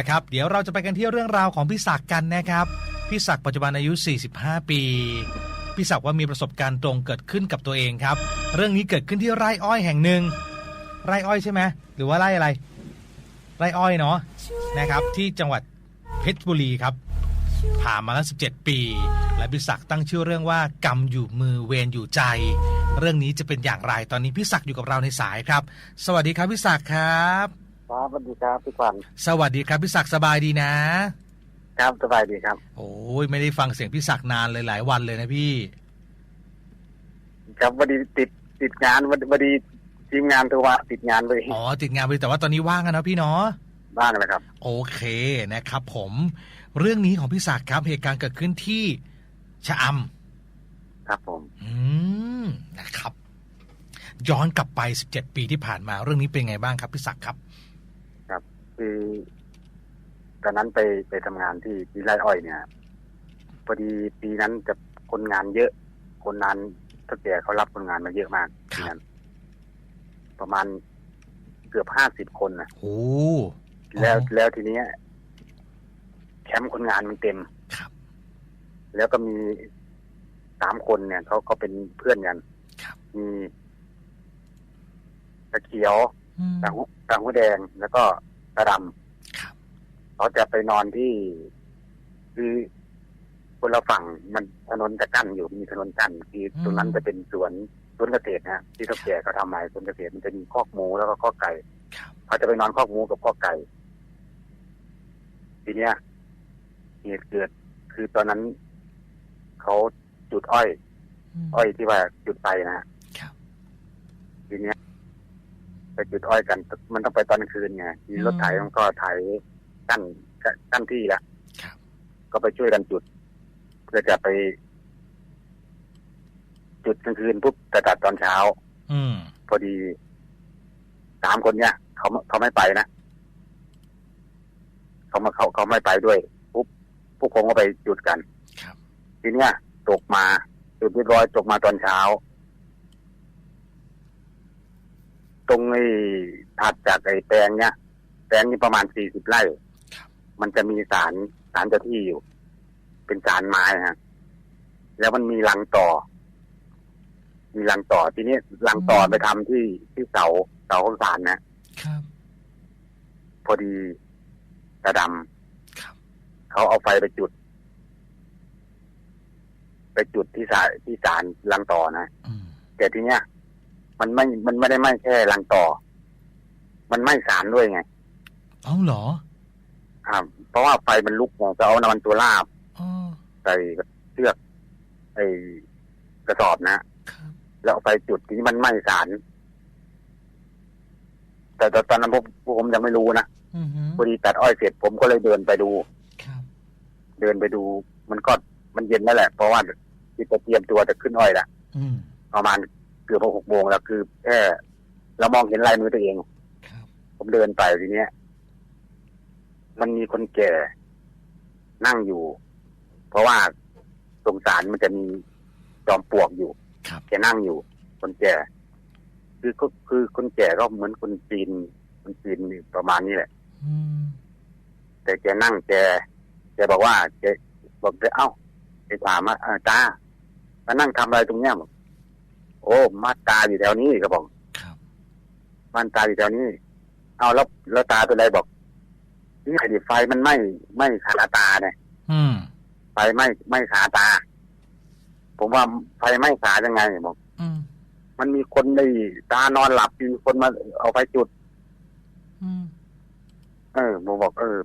ละครับ เดี๋ยวเราจะไปกันที่เรื่องราวของพี่ศักดิ์กันนะครับ พี่ศักดิ์ปัจจุบันอายุ 45 ปี พี่ศักดิ์ว่ามีประสบการณ์ตรงเกิดขึ้นกับตัวเองครับ เรื่องนี้เกิดขึ้นที่ไร่อ้อยแห่งหนึ่ง ไร่อ้อยใช่ไหมหรือว่าไร่อะไร ไร่อ้อยเนาะนะครับ ที่จังหวัดเพชรบุรีครับ ผ่านมาแล้ว 17 ปี และพี่ศักดิ์ตั้งชื่อเรื่องว่ากรรมอยู่มือเวรอยู่ใจ เรื่องนี้จะเป็นอย่างไรตอนนี้พี่ศักดิ์อยู่กับเราในสายครับ สวัสดีครับพี่ศักดิ์ครับ ครับสวัสดีครับพี่ควันสวัสดีครับพี่ศักดิ์สบายดีนะ ครับสบายดีครับ โอ้ยไม่ได้ฟังเสียงพี่ศักดิ์นานเลยหลายวันเลยนะพี่ ครับวันดีติดติดงานวันวันดีทีมงานโทรมาติดงานเลยอ๋อติดงานไปแต่ว่าตอนนี้ว่างกันนะพี่เนาะบ้างนะครับ โอเคนะครับ ผม เรื่องนี้ของพี่ศักดิ์ครับเหตุการณ์เกิดขึ้นที่ชะอำครับผม อืมนะครับ ย้อนกลับไป 17 ปีที่ผ่านมา เรื่องนี้เป็นไงบ้างครับพี่ศักดิ์ครับ คือตอนนั้นไปไปทำงานที่ที่ไร่อ้อยเนี่ยพอดีปีนั้นจะคนงานเยอะ คนงานถ้าแก่เขารับคนงานมาเยอะมากครับปีนั้นประมาณเกือบห้าสิบคนนะโอ้แล้วอ๋อแล้วทีเนี้ยแคมป์คนงานมันเต็มครับ แล้วก็มีสามคนเนี่ยเขาเขาเป็นเพื่อนกันครับมีตะเขียวอืมตาหูตาหูแดงแล้วก็ ตาดครับำเขาจะไปนอนที่คือคนละฝั่งมันถนนจะกั้นอยู่มีถนนกั้นคือตรงนั้นจะเป็นสวนสวนเกษตรนะฮะที่เท่าแก่เขาทำมาสวนเกษตรมันจะมีคอกหมูแล้วก็คอกไก่ครับเขาจะไปนอนคอกหมูกับคอกไก่ ทีเนี้ยเหตุเกิดคือตอนนั้นเขาจุดอ้อยมอ้อยที่ว่าจุดไฟนะฮะครับทีเนี้ย ไปจุดอ้อยกัน มันต้องไปตอนกลางคืนไงมีรถไถมันก็ไถกั้นกั้นที่ละครับก็ไปช่วยกันจุด เพื่อจะไป จุดกลางคืนปุ๊บจะตัดตอนเช้า อืมพอดีสามคนเนี้ยเขาเขาไม่ไปนะเขามาเขาเขาไม่ไปด้วยปุ๊บพวกผมก็ไปจุดกันครับทีเนี้ยตกมาจุดเรียบร้อยตกมาตอนเช้า ตรงไอ้ถัดจากไอ้แปลงเนี้ยแปลงนี้ประมาณสี่สิบไร่ครับมันจะมีสารสารเจ้าที่อยู่ เป็นสารไม้ฮะ แล้วมันมีรังต่อ มีรังต่อทีนี้รังต่อไปทำที่ที่เสาเสาของสารนะครับ พอดีตาดำครับเขาเอาไฟไปจุด ไปจุดที่สารที่สารรังต่อนะอืมแต่ทีเนี้ย มันไม่มันไม่ได้ไหม้แค่รังต่อ มันไหม้สารด้วยไงเอ้าเหรอ ครับ เพราะว่าไฟมันลุกไงก็เอาน้ำมันตัวลาบอ๋อใส่เชือกไอ้กระสอบนะครับแล้วเอาไปจุดทีนี้มันไหม้สาร แต่ตอนตอนนั้นพวกพวกผมยังไม่รู้นะอือฮึพอดีตัดอ้อยเสร็จผมก็เลยเดินไปดูครับเดินไปดู มันก็มันเย็นแล้วแหละ เพราะว่าที่จะเตรียมตัวจะขึ้นอ้อยละอืมประมาณเกือบหกโมงแล้วคือแค่เรามองเห็นลายมือตัวเองครับผมเดินไปทีเนี้ย มันมีคนแก่นั่งอยู่ เพราะว่าตรงศาลมันจะมีจอมปลวกอยู่ครับแกนั่งอยู่ คนแก่ คือก็คือคนแก่ก็เหมือนคนจีนคนจีนนี่ประมาณนี้แหละอืมแต่แกนั่งแกแกบอกว่าแกบอกแกเอ้าแกถามว่าเอ่อตามานั่งทำอะไรตรงเนี้ยบอก โอ้มาตาอยู่แถวนี้ก็บอกครับมันตาอยู่แถวนี้ เอาแล้วแล้วตาตัวใดบอกนี่ไอ้ดิไฟมันไหม่ไหม่ขาตาเนี่ยอืมไฟไหม่ไหม่ขาตา ผมว่าไฟไหม้ขายังไงบอก อืมมันมีคนในตานอนหลับมีคนมาเอาไฟจุด อืมเออผมบอก เออ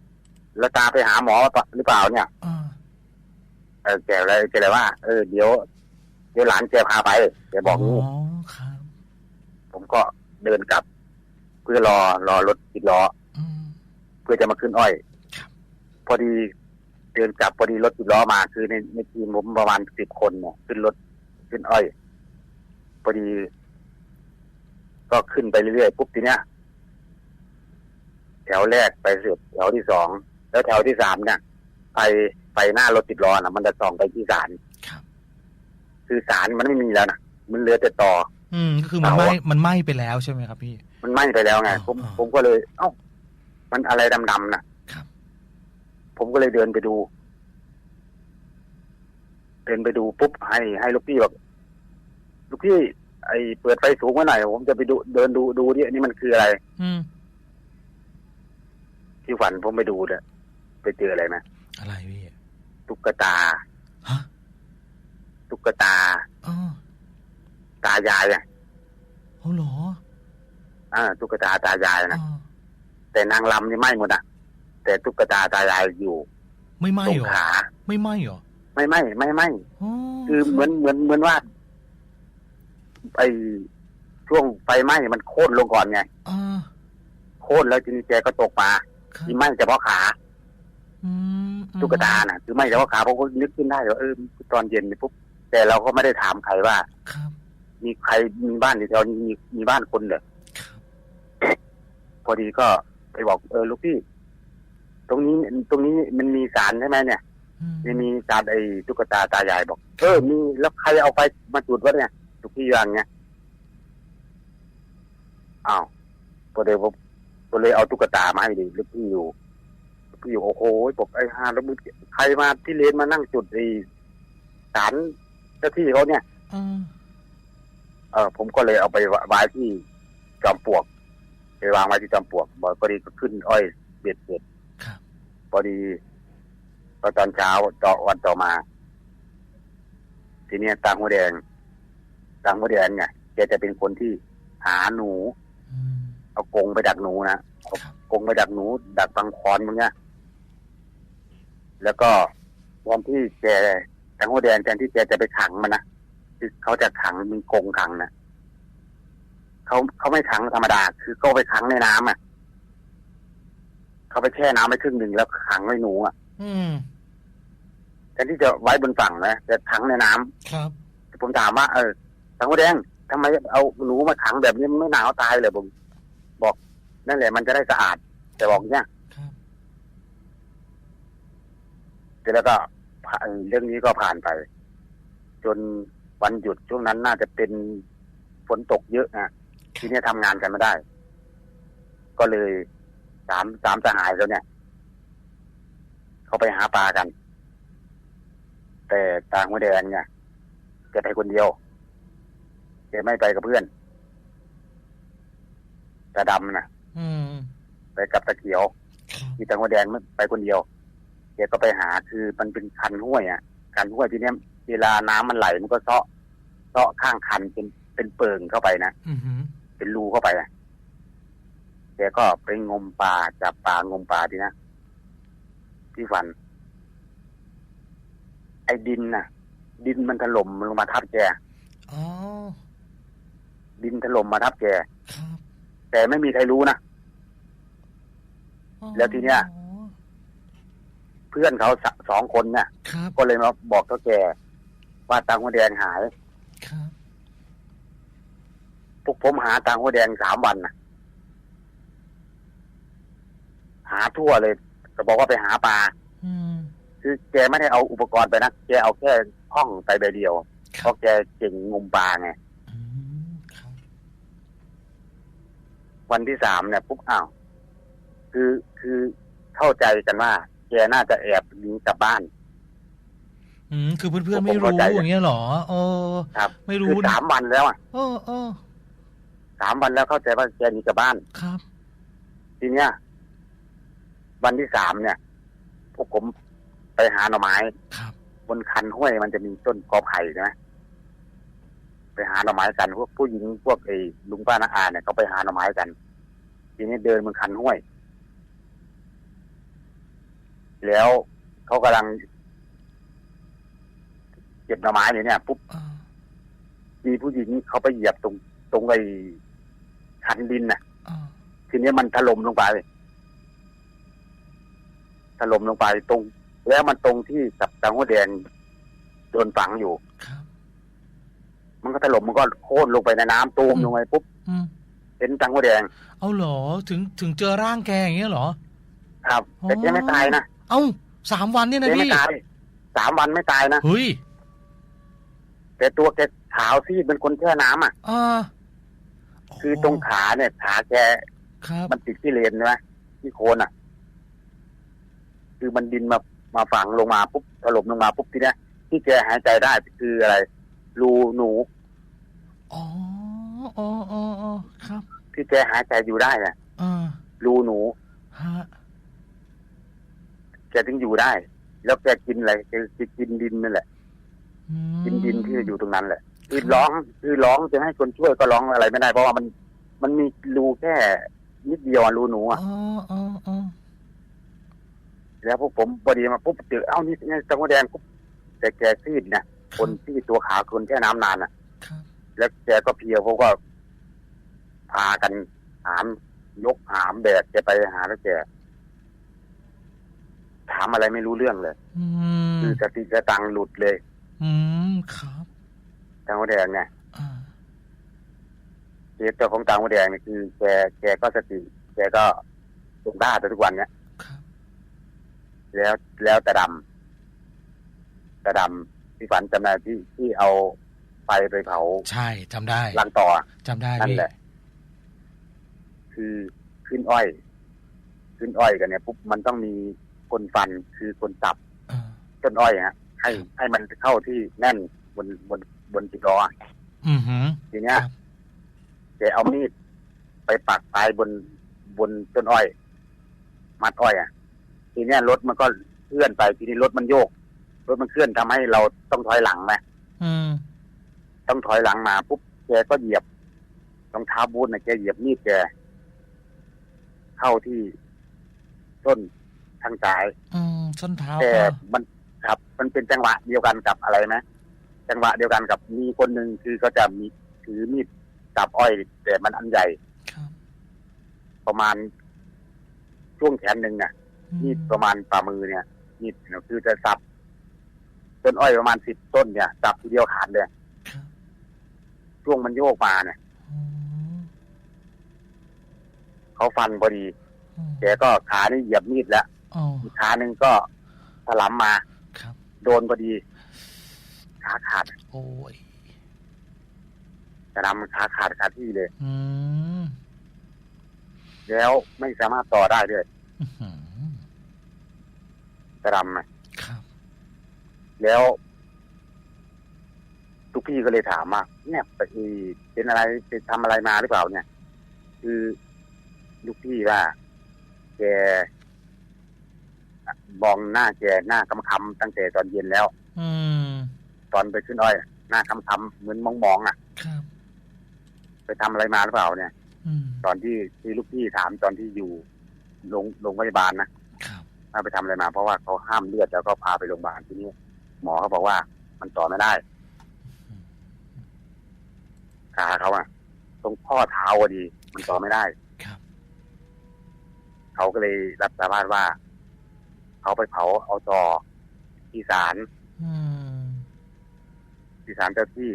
แล้วตาไปหาหมอปะหรือเปล่าเนี่ย อ่า เออแกเลยแกเลยว่า เออเดี๋ยว เดี๋ยวหลานแกพาไปแกบอกอ๋นี้อครับ ผมก็เดินกลับ เพื่อรอรอรถติดล้ออืมเพื่อจะมาขึ้นอ้อยครับพอดีเดินกลับพอดีรถติดล้อมา คือในในทีมผมประมาณสิบคนเนี่ยขึ้นรถขึ้นอ้อยพอดี ก็ขึ้นไปเรื่อยๆปุ๊บทีเนี้ยแถวแรกไปสุดแถวที่สองแล้วแถวที่สามเนี่ยไปไปหน้ารถติดล้อนะมันจะส่องไปที่ศาล ครับคือศาลมันไม่มีแล้วนะมันเหลือแต่ต่อ อืมก็คือมันเอาไหม้อะมันไหม้ไปแล้วใช่ไหมครับพี่ มันไหม้ไปแล้วไงอ๋อผมอ๋อผมก็เลย เอ้า มันอะไรดำๆน่ะครับผมก็เลยเดินไปดู เดินไปดูปุ๊บให้ให้ลูกพี่บอกลูกพี่ ไอเปิดไฟสูงไว้หน่อยผมจะไปดูเดินดูดูดิอันนี่มันคืออะไร อืมที่ฝันผมไปดูเนี่ยไปเจออะไรไหมอะไรพี่ตุ๊กตาฮะ ตุ๊กตาอ๋อตายายอะเอาเหรออ่าตุ๊กตาตายายนะอ๋อแต่นางลำนี่ไหม่หมดอะ แต่ตุ๊กตาตายายอยู่ไม่ไหมตรงเหรอขาไม่ไหมเหรอไม่ไหม่ไม่ไหม่อ๋อคือเหมือนเหมือนเหมือนว่าไอช่วงไฟไหม้มันโค่นลงก่อนไงอ่าโค่นแล้วทีนี้แกก็ตกมาครับที่ไหม้เฉพาะขาอืมตุ๊กตาน่ะคือไหม้เฉพาะขาผมก็นึกขึ้นได้ว่าเออตอนเย็นนี่ปุ๊บ แต่เราก็ไม่ได้ถามใครว่า ครับ มีใครมีบ้านอยู่แถวนี้มีมีบ้านคนเหรอครับพอดีก็ไปบอกเออลูกพี่ ตรงนี้ตรงนี้มันมีสารใช่ไหมเนี่ยอืมมันมีสารไอ้ตุ๊กตาตายายบอกเออมีแล้วใครเอาไปมาจุดวะเนี่ยลูกพี่ยังไงอ้าวพอดีผมก็เลยเอาตุ๊กตามาให้ดิลูกพี่อยู่ลูกพี่อยู่โอ้โหบอกไอ้ฮาแล้วมึงใครมาที่เลนมานั่งจุดไอ้สารเจ้าที่เขาเนี่ยอ่าเออผมก็เลยเอาไปไว้ที่จอมปลวกไปวางไว้ที่จอมปลวกบอกพอดีก็ขึ้นอ้อยเบ็ดเบ็ดครับพอดีพอตอนเช้าต่อวันต่อมา ทีเนี้ยตาหัวแดงตาหัวแดงเนี่ยแกจะเป็นคนที่หาหนู อืม เอากรงไปดักหนูนะเอาครับ กรงไปดักหนู ดักฟังคอนมึงเนี่ยแล้วก็วันที่แก ตาหัวแดงแทนที่แกจะไปขังมันนะคือเขาจะขังมีกรงขังนะเขาเขาไม่ขังธรรมดา คือเขาไปขังในน้ำอะเขาไปแช่น้ำไปครึ่งหนึ่งแล้วขังไว้หนูอะ อืมแทนที่จะไว้บนฝั่งนะจะขังในน้ำครับผมถามว่าเออทางหัวแดงทำไมเอาหนูมาขังแบบนี้มันไม่หนาวตายเลยผมบอก นั่นแหละมันจะได้สะอาด แต่บอกเนี้ยครับเสร็จแล้วก็ผ่าน เรื่องนี้ก็ผ่านไป จนวันหยุดช่วงนั้นน่าจะเป็นฝนตกเยอะนะทีนี้ทำงานกันไม่ได้ ก็เลยสามสามสหายแล้วเนี่ย เขาไปหาปลากัน แต่ตาหัวแดงเนี่ยแกไปคนเดียวแกไม่ไปกับเพื่อนตาดำนะอืมไปกับตะเขียวครับที่ตาหัวแดงไม่ไปคนเดียว แกก็ไปหาคือมันเป็นคันห้วยอะคันห้วยทีเนี้ยเวลาน้ำมันไหลมันก็เซาะเซาะข้างคันเป็นเป็นเปิงเข้าไปนะอืมหืมเป็นรูเข้าไปอะแกก็ไปงมปลาจับปลางมปลาทีนะที่ฝัน ไอ้ดินน่ะ ดินมันถล่มลงมาทับแกอ๋อดินถล่มมาทับแกครับแต่ไม่มีใครรู้นะอ๋อแล้วทีเนี้ยเพื่อนเขาสสองคนเนี่ยครับก็เลยมาบอกเท่าแกว่าตังหัวแดงหายครับพวกผมหาตังหัวแดงสามวันนะหาทั่วเลย ก็บอกว่าไปหาปลาอืมคือแกไม่ได้เอาอุปกรณ์ไปนะแกเอาแค่ห้องไปใบเดียวคเพรับราะแกเก่งงมปลาไงอืมครับวันที่สามเนี่ยปุ๊บอ้าวคือคือเข้าใจกันว่าแก น่าจะแอบหนีกลับบ้าน อืมคือเพื่อนๆผมไม่รู้เข้าใจอย่างเงี้ยเหรอเออครับ ไม่คืรู้อนะสามวันแล้วอะเออเออสามวันแล้วเข้าใจว่าแกหนีกลับบ้านครับ ทีเนี้ยวันที่สามเนี่ยพวกผมไปหาหน่อไม้ครับ บนคันห้วยมันจะมีต้นกอไผ่นะไปหาหน่อไม้กันพวกผู้หญิงพวกไอ้ลุงป้านาอาเนี่ยเขาไปหาหน่อไม้กัน ทีนี้เดินบนคันห้วย แล้วเขากำลังเก็บหน่อไม้อยู่เนี่ยปุ๊บอ่ามีผู้หญิงเขาไปเหยียบตรงตรงไอ้คันดินน่ะอ่าทีนี้มันถล่มลงไปถล่มลงไปตรง แล้วมันตรงที่กับตังหัวแดงโดนฝังอยู่ ครับ มันก็ถล่มมันก็โค่นลงไปในน้ำตูมอืม ลงไปปุ๊บอืมเป็นตังหัวแดงเอาเหรอถึงถึงเจอร่างแกอย่างเงี้ยเหรอ ครับ แต่แกอ๋อไม่ตายนะ เอ้าสามวันเนี่ยแกนะไม่พี่ตายสามวันไม่ตายนะเฮ้ยแต่ตัวแกขาวซีดเป็นคนแช่น้ำอะ อ่าคือตรงขาเนี่ยขาแกครับมันติดที่เลนใช่ไหมที่โคนอะคือคือมันดินมามาฝังลงมาปุ๊บถล่มลงมาปุ๊บทีเนี้ยที่แกหายใจได้คืออะไร รูหนู อ๋ออ๋ออ๋ออ๋อครับที่แกหายใจอยู่ได้น่ะ อ่ารูหนูฮะแกถึงอยู่ได้ แล้วแกกินอะไรแกกินดินนั่นแหละอืมกินดินที่อยู่ตรงนั้นแหละคือร้องคือร้องจะให้คนช่วยก็ร้องอะไรไม่ได้ เพราะว่ามันมันมีรูแค่นิดเดียวอะรูหนูอ๋อะออ๋ออ๋อแล้วพวกผมพอดีมาปุ๊บเจอเอ้านี่นี่จังหวัดแดงปุ๊บแต่แกซีดนะคนที่ตัวขาวคนแค่น้ำนานอะครับแล้วแกก็เพลียเขาก็พากันหามยกหามแบกแกไปหาแล้วแก ถามอะไรไม่รู้เรื่องเลยอืมคือสติกระตังหลุดเลย อืมครับจังหวัดแดงเนี่ยอ่าเคสเจ้าของตังหัวแดงเนี่ยคือแกแกก็สติแกก็ตรงด้าไปทุกวันเนี่ยครับแล้วแล้วแต่ดำแต่ดำที่ฝันจำได้ที่ที่เอาไฟไปเผาใช่จำได้ลังต่อจำได้นั่นพี่แหละ คือขึ้นอ้อย ขึ้นอ้อยกันเนี่ยปุ๊บมันต้องมี คนฟันคือคนสับเออต้นอ้อยฮะให้ครับให้มันเข้าที่แน่นบนบนบนจิล้ออือหือทีเนี้ยครับแกเอามีดไปปักปลายบนบนต้นอ้อย มัดอ้อยอะ ทีเนี้ยรถมันก็เคลื่อนไปทีนี้รถมันโยกรถมันเคลื่อนทำให้เราต้องถอยหลังไหมอืมต้องถอยหลังมาปุ๊บแกก็เหยียบรองเท้าบูทนะแกเหยียบมีดแกเข้าที่ต้น ทางซ้าย อืมส้นเท้าแต่ก็มันครับ มันเป็นจังหวะเดียวกันกับอะไรไหมจังหวะเดียวกันกับมีคนหนึ่งคือเขาจะมีถือมีดจับอ้อยแต่มันอันใหญ่ครับประมาณช่วงแขนหนึ่งเนี่ยอืมีดประมาณฝ่ามือเนี่ย มีดเนี่ยคือจะสับต้นอ้อยประมาณสิบต้นเนี่ยสับทีเดียวขาดเลยครับช่วงมันโยกมาเนี่ยอืมเขาฟันพอดี อืมแกก็ขานี่เหยียบมีดแล้ว อ๋ออีกขาหนึ่งก็ถลำมา ครับ โดนพอดี ขาขาดโอ้ยถลำขาขาดขาที่เลย อืมแล้วไม่สามารถต่อได้ด้วยอื้อหือถลำอะครับ แล้วทุกพี่ก็เลยถามว่าเนี่ยไปเป็นอะไรไปทำอะไรมาหรือเปล่าเนี่ย คือลูกพี่ว่าแก มองหน้าแกหน้าคำๆตั้งแต่ตอนเย็นแล้ว อืมตอนไปขึ้นอ้อย หน้าคำๆเหมือนมองๆอะ ครับ ไปทำอะไรมาหรือเปล่าเนี่ย อืมตอนที่ที่ลูกพี่ถามตอนที่อยู่โรงโรงพยาบาลนะครับ ว่าไปทำอะไรมาเพราะว่าเขาห้ามเลือดแล้วก็พาไปโรงพยาบาลที่นี่หมอเขาบอกว่ามันต่อไม่ได้อืม ขาเขาอะตรงข้อเท้าอะดี มันต่อไม่ได้ครับ เขาก็เลยรับสารภาพว่า เขาไปเผาเอาต่อที่ศาลอืมที่ศาลเจ้าที่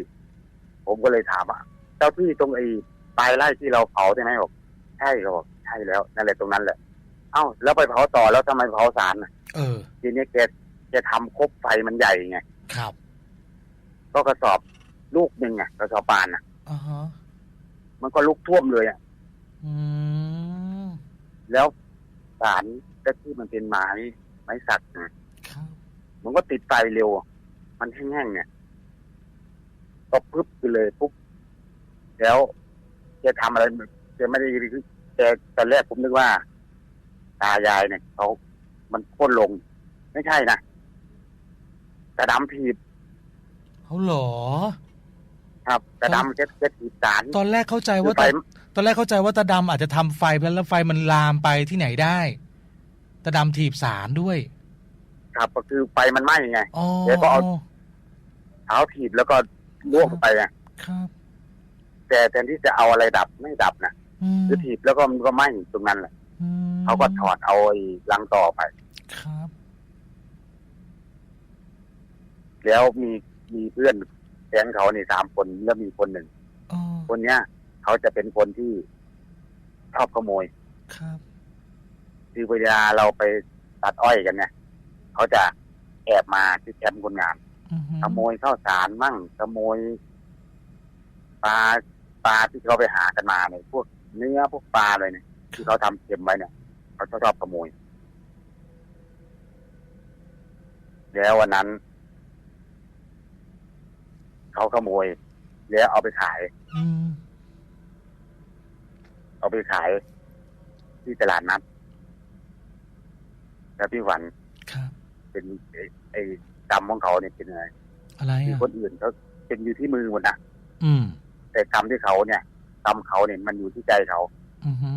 ผมก็เลยถามว่าเจ้าที่ตรงไอ้ปลายไร่ที่เราเผาใช่ไหมบอกใช่เขาบอกใช่แล้วนั่นแหละตรงนั้นแหละ เอ้า แล้วไปเผาต่อแล้วทำไมเผาศาลน่ะเออทีนี้แกแกทำครบไฟมันใหญ่ไงครับ ก็กระสอบลูกหนึ่งอะกระสอบปานอะอ่าฮะมันก็ลุกท่วมเลยอะอืมแล้วสารเจ้าที่มันเป็นไม้ไม้สักนะครับมันก็ติดไฟเร็ว มันแห้งๆเนี่ย ก็ปึ๊บไปเลยปุ๊บ แล้วแกทำอะไรแกไม่ได้แกตอนแรกผมนึกว่า ตายายเนี่ยเขามันโค่นลง ไม่ใช่นะแต่ดำถีบเขาเหรอ ครับแต่ดำแกแกถีบสารตอนแรกเข้าใจคือว่าไฟตาตอนแรกเข้าใจว่าตาดำอาจจะทำไฟไปแล้วไฟมันลามไปที่ไหนได้ ตาดำถีบสารด้วย ครับก็คือไฟมันไหม้ไงอ๋อเดี๋ยวก็เอาเท้าถีบแล้วก็ล่วงไปอะครับ แต่แทนที่จะเอาอะไรดับไม่ดับนะอืมคือถีบแล้วก็มันก็ไหม้ตรงนั้นแหละอืมเขาก็ถอดเอาไอ้ลังต่อไป ครับ แล้วมีมีเพื่อนแก๊งเขานี่สามคนแล้วมีคนหนึ่ง อ๋อคนเนี้ยเขาจะเป็นคนที่ชอบขโมย ครับ คือเวลาเราไปตัดอ้อยกันเนี่ยเขาจะแอบมาที่แคมป์คนงานอือหือขโมยข้าวสารมั่งขโมยปลาปลาที่เขาไปหากันมาเนี่ยพวกเนื้อพวกปลาเลยเนี่ยที่เขาทำเก็บไว้เนี่ยเขาชอบขโมย แล้ววันนั้น เขาขโมย แล้วเอาไปขายอืมเอาไปขายที่ตลาดนัด แล้วพี่หวันครับ เป็นไอ้ไอ้กรรมของเขาเนี่ยเป็นยังไงอะไรคืออะคนอื่นเขาเป็นอยู่ที่มือหมดนะอืม แต่กรรมที่เขาเนี่ยกรรมเขาเนี่ยมันอยู่ที่ใจเขา อือฮึ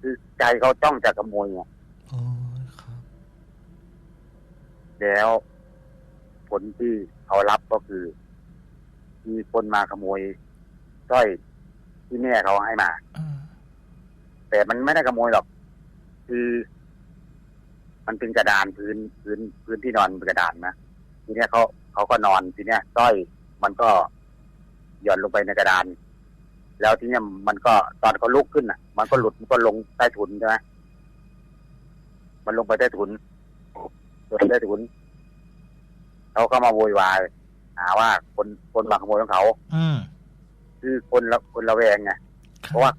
คือใจเขาจ้องจะขโมยไงโอ้ยครับ แล้ว ผลที่เขารับก็คือ มีคนมาขโมยสร้อยที่แม่เขาให้มา อ่า แต่มันไม่ได้ขโมยหรอก คือ มันเป็นกระดานพื้นพื้นพื้นที่นอนเป็นกระดานนะทีเนี้ยเขาเขาก็นอนทีเนี้ยสร้อยมันก็หย่อนลงไปในกระดาน แล้วทีเนี้ยมันก็ตอนเขาลุกขึ้นอะ มันก็หลุดมันก็ลงใต้ถุนใช่ไหมมันลงไปใต้ถุนลงใต้ถุนเขาก็มาโวยวายหาว่าคนคนมาขโมยของเขา อืมคือคนละคนละแวงไงคเพบราะว่า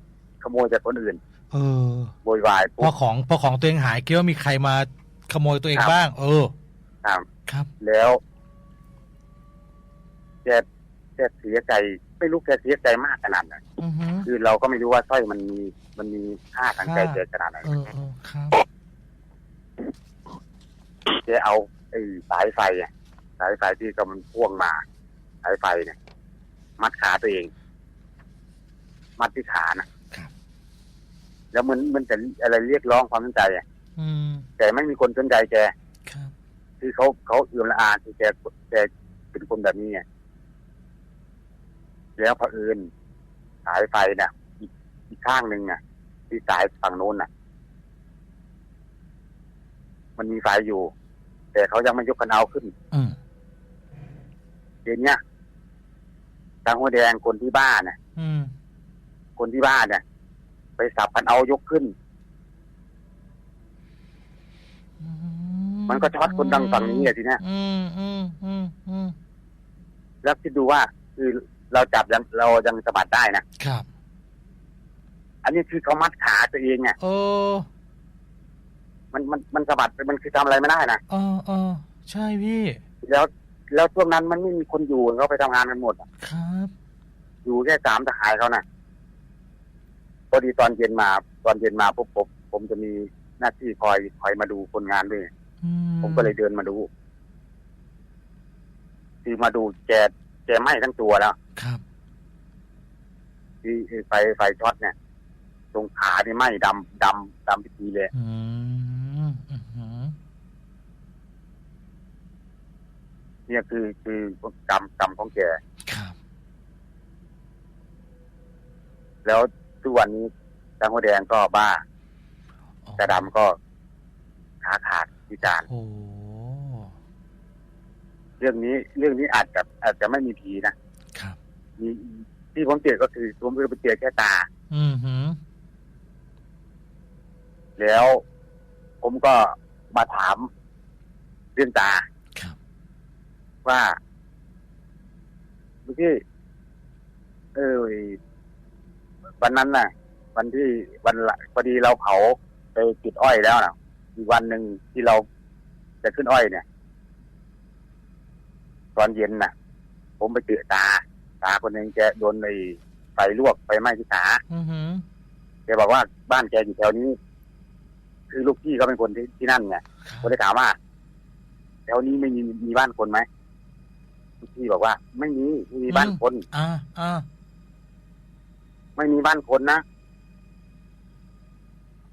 ขโมยจากคนอื่น เออโวยวายพปุ๊อบของพอของตัวเองหายคิดว่ามีใครมา ขโมยตัวเองครับ บ้าง เออ ครับครับ แล้วแกแกเสียใจ ไม่รู้แกเสียใจมากขนาดไหนอือฮึ คือเราก็ไม่รู้ว่าสร้อยมันมีมันมีค่าทางใจค่าแกขนาดไหนเออเออครับ แกเอาไอ้สายไฟอะสายไฟที่กำลังพ่วงมา สายไฟเนี่ย มัดขาตัวเอง มัดที่ขานะครับ แล้วมันมันจะอะไรเรียกร้องความสนใจอะอืม แต่ไม่มีคนสนใจแกครับคือเขาเขาเอื่อมละอาที่แกแกเป็นคนแบบนี้ไงแล้วเผอิญสายไฟเนี่ยอีกอีกข้างหนึ่งน่ะ ที่สายฝั่งโน้นน่ะ มันมีไฟอยู่ แต่เขายังไม่ยกกันเอาขึ้นอืมเดี๋ยวนี้ทางหัวแดงคนที่บ้านเนี่ยอืมคนที่บ้านเนี่ยไปสับกันเอายกขึ้นอื มันก็ช็อตคนดังฝั่งนี้อะทีเนี้ยอืมอืมอืมอืมแล้วคิดดูว่าคือเราจับยังเรายังสะบัดได้นะครับ อันนี้คือเขามัดขาตัวเองไงเออมันมันมันสะบัดมันคือทำอะไรไม่ได้นะเออเออใช่พี่ แล้วแล้วช่วงนั้นมันไม่มีคนอยู่เขาไปทำงานกันหมดอะครับ อยู่แค่สามทหารเขานะ่ะพอดีตอนเย็นมา ตอนเย็นมาปุ๊บผมผมจะมี หน้าที่คอยคอยมาดูคนงานด้วยอืผมก็เลยเดินมาดูที่มาดูแกแกไหม้ทั้งตัวแล้ว ครับที่ไฟไฟช็อตเนี่ย ตรงขานี่ไหม้ดำดำดำพิธีเลยอืมอือหือเนี่ยคือคือกรรมกรรมของแกครับแล้วทุกวันนี้ทางหัวแดงก็บ้าอ๋อ แต่ดำก็ขาขาดพิการโอ้เรื่องนี้เรื่องนี้อาจจะอาจจะไม่มีผีนะครับมีที่ผมเจอก็คือผมไปเจอแค่ตา อือหือ แล้วผมก็มาถามเรื่องตาครับ ว่าเมื่อกี้เออวันนั้นน่ะ วันที่วันละพอดีเราเผา ไปจุดอ้อยแล้วนะอีกวันหนึ่งที่เราจะขึ้นอ้อยเนี่ย ตอนเย็นน่ะ ผมไปเจอตา ตาคนหนึ่งแกโดนในไฟลวกไฟไหม้ที่ขาอือหือแกบอกว่าบ้านแกอยู่แถวนี้ คือลูกพี่เขาเป็นคนที่ที่นั่นไงครัผมเลยถามว่าแถวนี้ไม่มีมีบ้านคนไหมลูกพี่บอกว่า ไม่มีไม่มีบ้านคนอ่าอ่าไม่มีบ้านคนนะ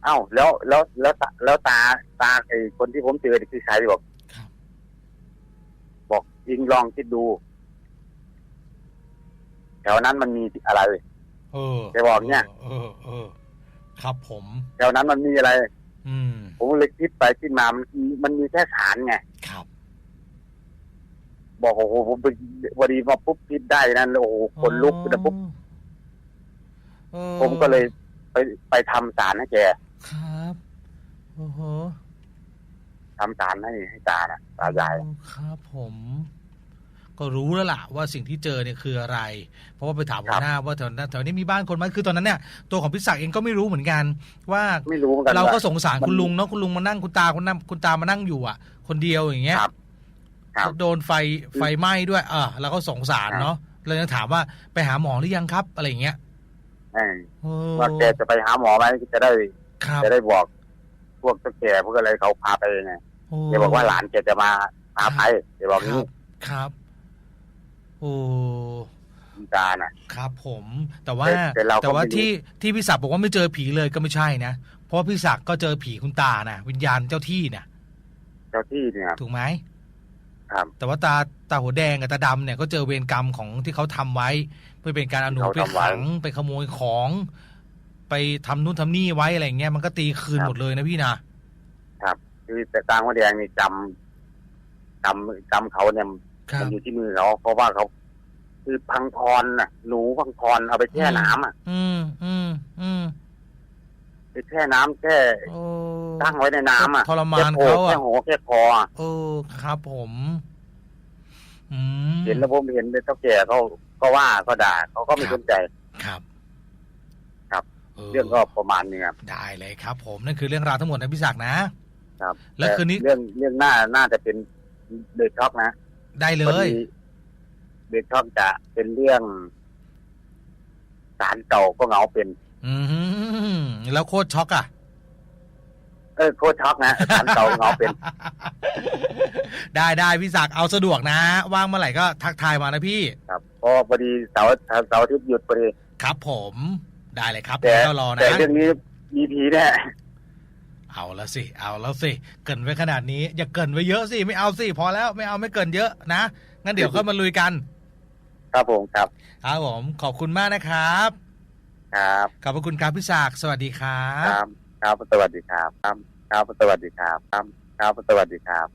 เอ้าแล้วแล้วแล้วตาแล้วตาตาไอ้คนที่ผมเจอเนี่ยคือใครบอกครับ บอกยิงลองคิดดู แถวนั้นมันมีอะไร เออแกบอกเนี่ย เออเออ ครับผม แถวนั้นมันมีอะไร อืม ผมเลยคิดไปคิดมามันมันมีแค่ฐานไงครับ บอกโอ้โหผมไปวันดีมาปุ๊บคิดได้นั่นโอ้โหคนลุกนะปุ๊บเออผมก็เลยไปไปทำสารให้แก ครับ โอ้โหทำสารให้ให้ตาน่ะตายายโอ้ครับผม ก็รู้แล้วล่ะว่าสิ่งที่เจอเนี่ยคืออะไร เพราะว่าไปถามหัวหน้าว่าแถวนั้นแถวนี้มีบ้านคนไหมคือตอนนั้นเนี่ยตัวของพิศักดิ์เองก็ไม่รู้เหมือนกัน ว่าไม่รู้เหมือนกันเราก็ว่สงสารมันคุณลุงเนาะคุณลุงมานั่งคุณตาคุณนั่งคุณตามานั่งอยู่อะ คนเดียวอย่างเงี้ยครับครับโดนไฟไฟไหม้ด้วย เออแล้วก็สงสารครับเนาะเลยจะถามว่าไปหาหมอหรือยังครับ อะไรอย่างเงี้ยเออโอ้ว่าแกจะไปหาหมอไหมจะได้ ครับจะได้บอกพวกตะแก่พวกอะไรเขาพาไปไงโอ้แกบอกว่าหลานแกจะมาพาไปแกบอกครันี้บครับโอ้คุณตาน่ะ ครับผม แต่ว่าแต่แต่เราก็แต่ว่าไม่รู้ ที่ที่พี่ศักดิ์บอกว่าไม่เจอผีเลยก็ไม่ใช่นะเพราะว่าพี่ศักดิ์ก็เจอผีคุณตานะวิญญาณเจ้าที่นะเจ้าที่เนี่ยถูกไหม ครับแต่ว่าตาตาหัวแดงกับตาดำเนี่ยก็เจอเวรกรรมของที่เขาทำไว้ เพื่อเป็นการเอาหนูที่ไปเขาทำไว้ขังไปขโมยของ ไปทำนู่นทำนี่ไว้อะไรอย่างเงี้ยมันก็ตีคืนครับหมดเลยนะพี่นะคือแต่ตางหัวแดงนี่จำจำจำเขาเนี่ยครัมับนอยู่ที่มือเขาเพราะว่าเขา คือพังพรน่ะหนูพังพรเอาไปแช่อืมน้ำอะ อืมอืมอืมไปแช่น้ำแช่โอ้ตั้งไว้ในน้ำอะทรมานแค่เขาโผล่แค่อะหัวแค่คออะเออครับผมอืมเห็นแล้วผมเห็นเจ้าแก่เขาก็ว่าก็ด่าเขาก็ไม่ครัสบนใจครับ ครับเรื่องก็ประมาณนี้ครับได้เลยครับ ผมนั่นคือเรื่องราวทั้งหมดนะพี่ศักดิ์นะ ครับแล้วคืนนี้ ต่เรื่องเรื่องหน้าน่าจะเป็นเดอะช็อกนะได้เลพอย ดีเดอะช็อกจะเป็นเรื่องสารเก่าก็เหงาเป็น อืมแล้วโคตรช็อกอะ เออโคตรช็อกนะสารเก่าเหงาเป็น ได้ได้พี่ศักดิ์เอาสะดวกนะ ว่างเมื่อไหร่ก็ทักทายมานะพี่ ครับเพราะพอดีเสาร์เสาร์อาทิตย์หยุดพอดีครับผม ได้เลยครับแต่ก็รอนะแต่เรื่องนี้มีผีแน่เอาแล้วสิ เอาแล้วสิ เกินไว้ขนาดนี้ อย่าเกินไว้เยอะสิ ไม่เอาสิ พอแล้วไม่เอาไม่เกินเยอะนะ งั้นเดี๋ยวก็มาลุยกัน ครับผมครับ ครับผม ขอบคุณมากนะครับ ครับ ขอบพระคุณครับพี่ศักสวัสดีครับ ครับ ครับ สวัสดีครับ ครับ ครับ สวัสดีครับ ครับ ครับ สวัสดีครับ